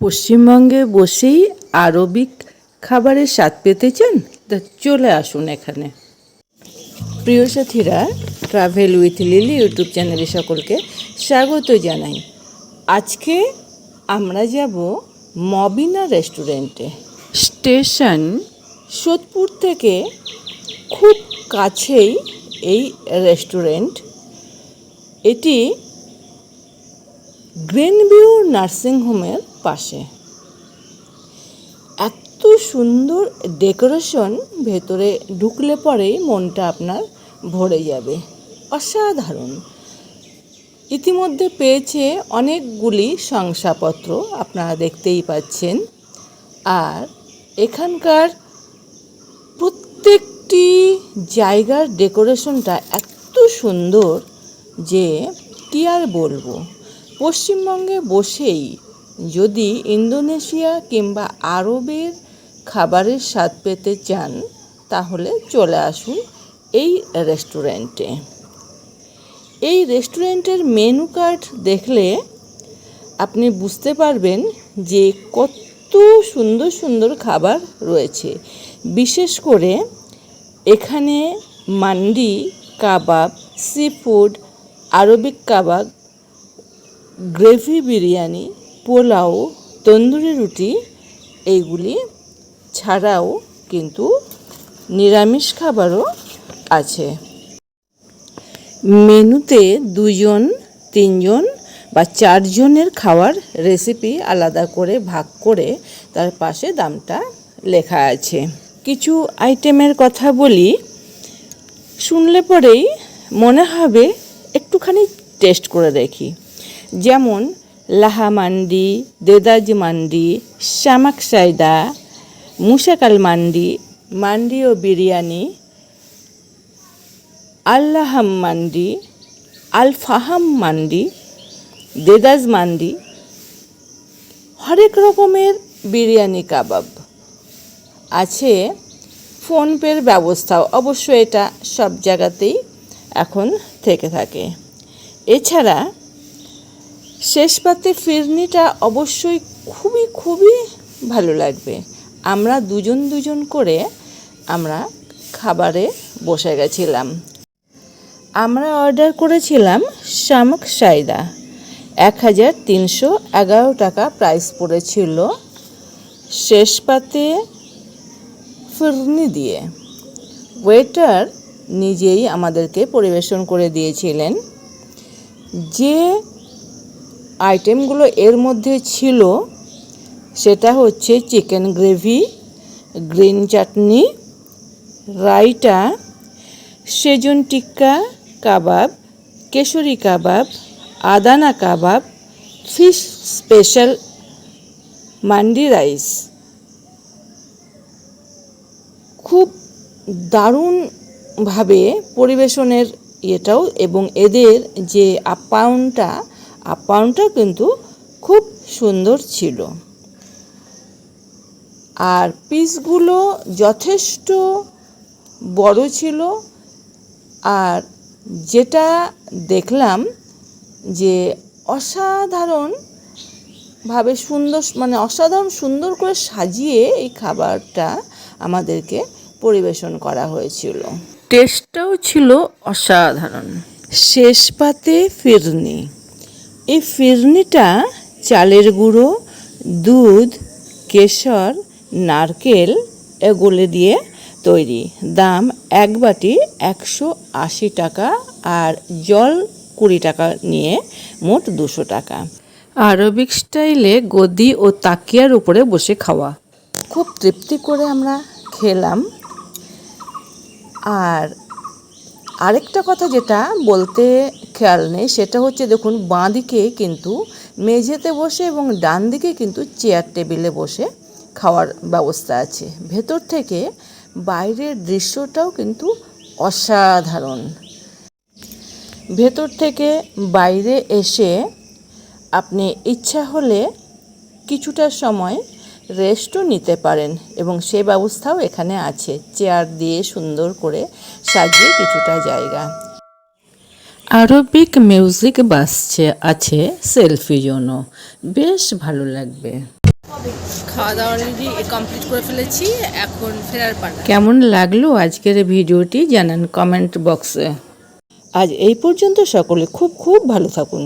পশ্চিমবঙ্গে বসেই আরবিক খাবারের স্বাদ পেতে চান? তা চলে আসুন এখানে। প্রিয় সাথীরা ট্রাভেল উইথ লিলি ইউটিউব চ্যানেলে সকলকে স্বাগত জানাই। আজকে আমরা যাব মবিনা রেস্টুরেন্টে স্টেশন সোদপুর থেকে খুব কাছেই এই রেস্টুরেন্ট এটি গ্রেনভিউ নার্সিংহোমের পাশে। এত সুন্দর ডেকোরেশন ভেতরে ঢুকলে পরেই মনটা আপনার ভরে যাবে। অসাধারণ। ইতিমধ্যে পেয়েছে অনেকগুলি শংসাপত্র আপনারা দেখতেই পাচ্ছেন। আর এখানকার প্রত্যেকটি জায়গার ডেকোরেশনটা এত সুন্দর যে কী আর বলব? পশ্চিমবঙ্গে বসেই যদি ইন্দোনেশিয়া কিংবা আরবের খাবারের স্বাদ পেতে চান, তাহলে চলে আসুন এই রেস্টুরেন্টে। এই রেস্টুরেন্টের মেনু কার্ড দেখলে আপনি বুঝতে পারবেন যে কত সুন্দর সুন্দর খাবার রয়েছে। বিশেষ করে এখানে মান্ডি, কাবাব, সি ফুড, আরবিক কাবাব, গ্রেভি বিরিয়ানি পোলাও, তন্দুরি রুটি, এইগুলি ছাড়াও কিন্তু নিরামিষ খাবারও আছে। মেনুতে দুজন তিনজন বা চারজনের খাওয়ার রেসিপি আলাদা করে ভাগ করে তার পাশে দামটা লেখা আছে। কিছু আইটেমের কথা বলি। শুনলে পরেই মনে হবে একটুখানি টেস্ট করে দেখি। যেমন লাহা মান্ডি দেদাজ মান্ডি শামাক সাইদা মুসাকাল মান্ডি মান্ডি ও বিরিয়ানি আল্লাহাম মান্ডি আল ফাহাম মান্ডি দেদাজ মান্ডি হরেক রকমের বিরিয়ানি কাবাব আছে। ফোনপের ব্যবস্থাও অবশ্য এটা সব জায়গাতেই এখন থেকে থাকে। এছাড়া শেষ পাতে ফিরনিটা অবশ্যই খুবই খুবই ভালো লাগবে। আমরা দুজন দুজন করে আমরা খাবারে বসে গেছিলাম। আমরা অর্ডার করেছিলাম শামুক সাইদা এক হাজার তিনশো এগারো টাকা প্রাইস পড়েছিল শেষ পাতে ফিরনি দিয়ে। ওয়েটার নিজেই আমাদেরকে পরিবেশন করে দিয়েছিলেন। যে আইটেমগুলো এর মধ্যে ছিল, সেটা হচ্ছে chicken gravy, green chutney raita সেজন টিক্কা কাবাব, কেশরি কাবাব, আদানা কাবাব, ফিশ স্পেশাল মান্ডি রাইস। খুব দারুণভাবে পরিবেশনের ইয়েটাও এবং এদের যে আপ্যায়নটা আপ্যায়নটাও কিন্তু খুব সুন্দর ছিল। আর পিসগুলো যথেষ্ট বড় ছিল। আর যেটা দেখলাম যে অসাধারণ ভাবে সুন্দর মানে অসাধারণ সুন্দর করে সাজিয়ে এই খাবারটা আমাদেরকে পরিবেশন করা হয়েছিল। টেস্টটাও ছিল অসাধারণ। শেষ পাতে ফিরনি। এই ফিরনিটা চালের গুঁড়ো, দুধ, কেশর, নারকেল এগুলো দিয়ে তৈরি। দাম এক বাটি একশো আশি টাকা আর জল কুড়ি টাকা নিয়ে মোট দুশো টাকা। আরবিক স্টাইলে গদি ও তাকিয়ার উপরে বসে খাওয়া। খুব তৃপ্তি করে আমরা খেলাম। আর আরেকটা কথা যেটা বলতে খেয়াল নেই। সেটা হচ্ছে দেখুন বাঁ দিকে কিন্তু মেঝেতে বসে এবং ডান দিকে কিন্তু চেয়ার টেবিলে বসে খাওয়ার ব্যবস্থা আছে। ভেতর থেকে বাইরের দৃশ্যটাও কিন্তু অসাধারণ। ভেতর থেকে বাইরে এসে আপনি ইচ্ছা হলে কিছুটা সময় রেস্টও নিতে পারেন এবং সে ব্যবস্থাও এখানে আছে। চেয়ার দিয়ে সুন্দর করে সাজিয়ে কিছুটা জায়গা। আরবিক মিউজিক বাসছে আছে সেলফি জন্য। বেশ ভালো লাগবে। খাওয়া দাওয়া অলরেডি কমপ্লিট করে ফেলেছি এখন ফেরার পালা। কেমন লাগল আজকের ভিডিওটি জানান কমেন্ট বক্সে। আজ এই পর্যন্ত সকলে খুব খুব ভালো থাকুন।